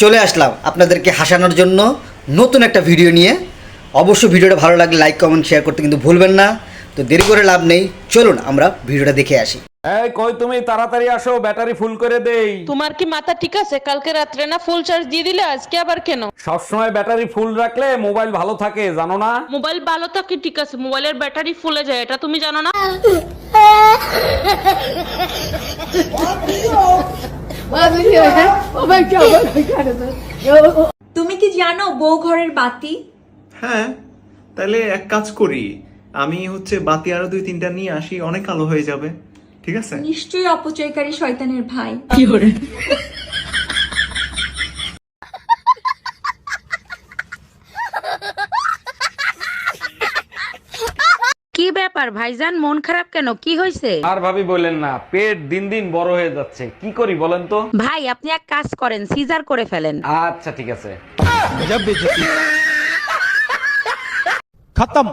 চলে আসলাম আপনাদেরকে হাসানোর জন্য নতুন একটা ভিডিও নিয়ে। অবশ্যই ভিডিওটা ভালো লাগলে লাইক কমেন্ট শেয়ার করতে কিন্তু ভুলবেন না। তো দেরি করে লাভ নেই চলুন আমরা ভিডিওটা দেখে আসি। এই কই তুমি? তাড়াতাড়ি আসো ব্যাটারি ফুল করে দেই। তোমার কি মাথা ঠিক আছে? কালকে রাত্রে না ফুল চার্জ দিয়ে দিলে আজকে আবার কেন? সবসময় ব্যাটারি ফুল রাখলে মোবাইল ভালো থাকে জানো না? মোবাইল ভালো থাকে ঠিক আছে। মোবাইলের ব্যাটারি ফুলে যায় এটা তুমি জানো না? তুমি কি জানো বউ ঘরের বাতি? হ্যাঁ তাহলে এক কাজ করি। আমি হচ্ছে বাতি আরও দুই তিনটা নিয়ে আসি অনেক আলো হয়ে যাবে। ঠিক আছে? নিশ্চয়ই অপচয়কারী শয়তানের ভাই। কি ব্যাপার ভাইজান মন খারাপ কেন? কি হয়েছে আর ভাবি বলেন না পেট দিন দিন বড় হয়ে যাচ্ছে। কি করি বলেন তো? ভাই আপনি এক কাজ করেন সিজার করে ফেলেন। আচ্ছা ঠিক আছে। খতম।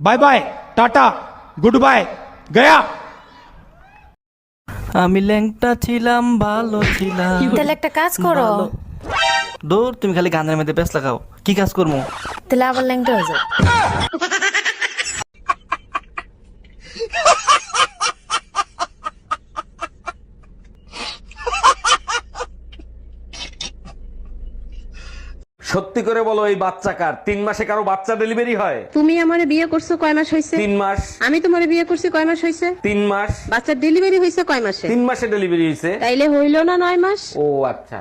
Bye bye tata good bye Gaya. আমি ল্যাংটা ছিলাম ভালো ছিলাম। তাহলে একটা কাজ করো। দূর তুমি খালি গানের মধ্যে ব্যস্ত লাগাও। কি কাজ করব? তাহলে আবার ল্যাংটা হয়ে যাও সত্যি করে বলো এই বাচ্চা কার? তিন মাসে কারও বাচ্চা ডেলিভারি হয়? তুমি আমারে বিয়ে করছ কয় মাস হয়েছে তিন মাস। আমি তোমারে বিয়ে করছি কয় মাস হয়েছে তিন মাস। বাচ্চার ডেলিভারি হয়েছে কয় মাসে? তিন মাসে ডেলিভারি হয়েছে তাইলে হইল না নয় মাস? ও আচ্ছা।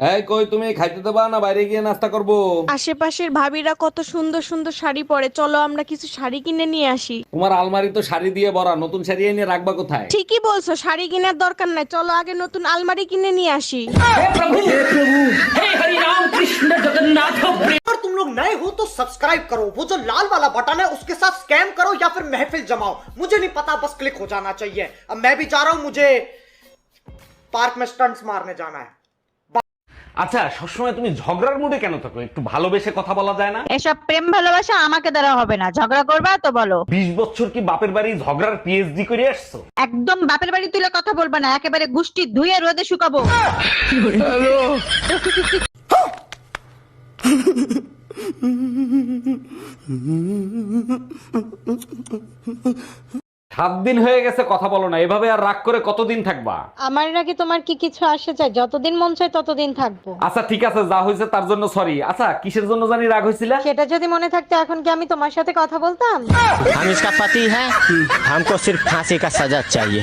এই কই তুমি খাইতে দেবা না বাইরে গিয়ে নাস্তা করবো আশেপাশের ভাবিরা কত সুন্দর সুন্দর শাড়ি পরে চলো আমরা কিছু শাড়ি কিনে নিয়ে আসি তোমার আলমারি তো শাড়ি দিয়ে ভরা নতুন শাড়ি এনে রাখবা কোথায় ঠিকই বলছো শাড়ি কেনার দরকার নাই চলো আগে নতুন আলমারি কিনে নিয়ে আসি अगर तुम लोग नए हो तो सब्सक्राइब करो वो जो लाल वाला बटन है उसके साथ स्कैम करो या फिर महफिल जमाओ मुझे नहीं पता बस क्लिक हो जाना चाहिए अब मैं भी जा रहा हूं मुझे पार्क में स्टंट्स मारने जाना है আচ্ছা সবসময় তুমি ঝগড়ার মুডে কেন থাকো? একটু ভালোবেসে কথা বলা যায় না? এসব প্রেম ভালোবাসা আমাকে দ্বারা হবে না। ঝগড়া করবা তো বলো। বিশ বছর কি বাপের বাড়ি ঝগড়ার পিএইচডি করে আসছো? একদম বাপের বাড়ি তুলে কথা বলবা না একেবারে গুষ্টি ধুয়ে রোদে শুকাবো। সাত দিন হয়ে গেছে কথা বলো না এভাবে আর রাগ করে কতদিন থাকবা আমার নাকি তোমার কি কিছু আসে চাই যতদিন মন চায় ততদিন থাকবো আচ্ছা ঠিক আছে যা হয়েছে তার জন্য সরি আচ্ছা কিসের জন্য জানি রাগ হয়েছিল সেটা যদি মনে থাকতো এখন কি আমি তোমার সাথে কথা বলতাম हम इसका पति है हमको सिर्फ फांसी का सजा चाहिए